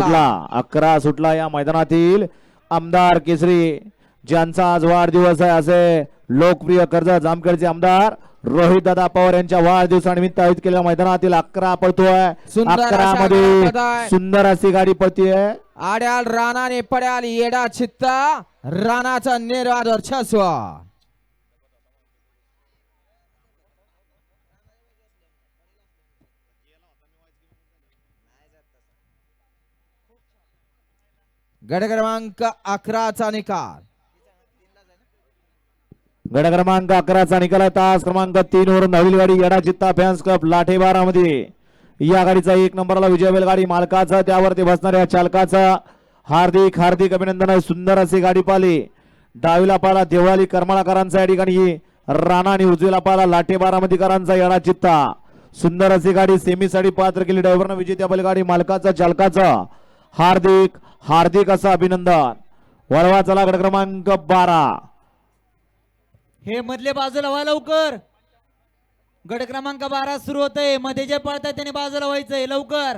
सुटला. अकरा सुटला या मैदानातील. आमदार केसरी ज्यांचा आज वाढदिवस आहे असे लोकप्रिय कर्ज जामखेडचे आमदार रोहित दादा पवार यांच्या वाढदिवसानिमित्त आयोजित केलेल्या मैदानातील अकरा पळतोय. अकरा मध्ये. सुंदर अशी गाडी पळतीये. आड्याल रानाने पड्याल येडा चित्ता. रानाचा निर्वाद वर्चस्व. गड क्रमांक अकराचा निकाल. गड क्रमांक अकराचा निकाल आहे. तास क्रमांक तीन वरून धावली गाडी येडा चित्ता फॅन्स क्लब लाठेबारामध्ये. या गाडीचा एक नंबरला विजय बैलगाडी मालकाचा त्यावरती बसणाऱ्या चालकाचा हार्दिक हार्दिक अभिनंदन आहे. सुंदर अशी गाडी पाली डावीला पाला देवळाली करमाळाकरांचा या ठिकाणी. राणा आणि उजवीला पाला लाठेबारामतीकरांचा येडा चित्ता सुंदर अशी गाडी सेमीसाठी पात्र केली. ड्रायव्हरनं विजेत्या बैलगाडी मालकाचा चालकाचा हार्दिक हार्दिक असं अभिनंदन. वळवा चला गड क्रमांक बारा. हे मधले बाजूला व्हा लवकर. गट क्रमांक बारा सुरू होतंय. मध्ये जे पळतात त्याने बाजूला व्हायचंय. लवकर.